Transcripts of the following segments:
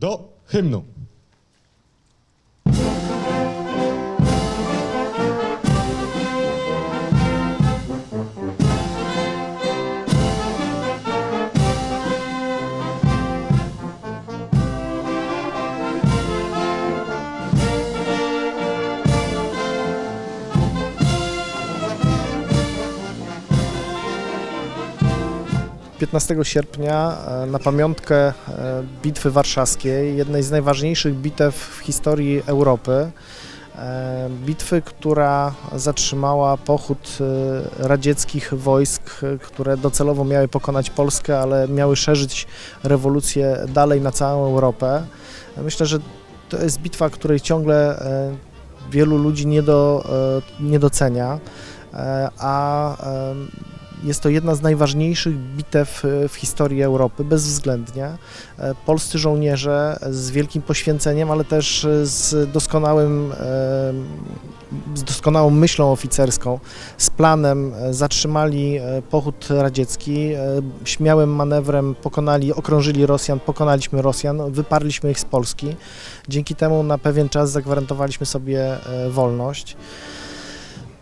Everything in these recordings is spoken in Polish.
do hymnu. 15 sierpnia e, na pamiątkę e, Bitwy Warszawskiej, jednej z najważniejszych bitew w historii Europy. E, Bitwy, która zatrzymała pochód radzieckich wojsk, które docelowo miały pokonać Polskę, ale miały szerzyć rewolucję dalej na całą Europę. Myślę, że to jest bitwa, której ciągle wielu ludzi nie, do, nie docenia, a jest to jedna z najważniejszych bitew e, w historii Europy, bezwzględnie. E, Polscy żołnierze z wielkim poświęceniem, ale też e, z doskonałym, e, z doskonałą myślą oficerską, z planem e, zatrzymali e, pochód radziecki, e, śmiałym manewrem pokonali, okrążyli Rosjan, pokonaliśmy Rosjan, wyparliśmy ich z Polski. Dzięki temu na pewien czas zagwarantowaliśmy sobie e, wolność.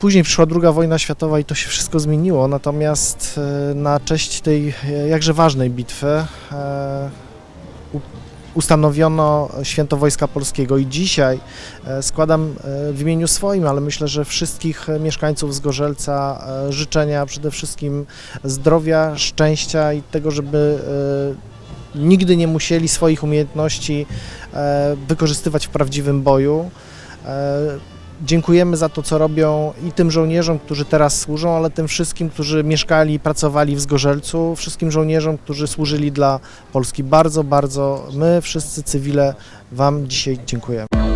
Później przyszła druga wojna światowa i to się wszystko zmieniło, natomiast e, na cześć tej e, jakże ważnej bitwy e, ustanowiono Święto Wojska Polskiego i dzisiaj składam w imieniu swoim, ale myślę, że wszystkich mieszkańców Zgorzelca życzenia przede wszystkim zdrowia, szczęścia i tego, żeby nigdy nie musieli swoich umiejętności wykorzystywać w prawdziwym boju. Dziękujemy za to, co robią i tym żołnierzom, którzy teraz służą, ale tym wszystkim, którzy mieszkali pracowali w Zgorzelcu, wszystkim żołnierzom, którzy służyli dla Polski. Bardzo, bardzo my, wszyscy cywile, Wam dzisiaj dziękujemy.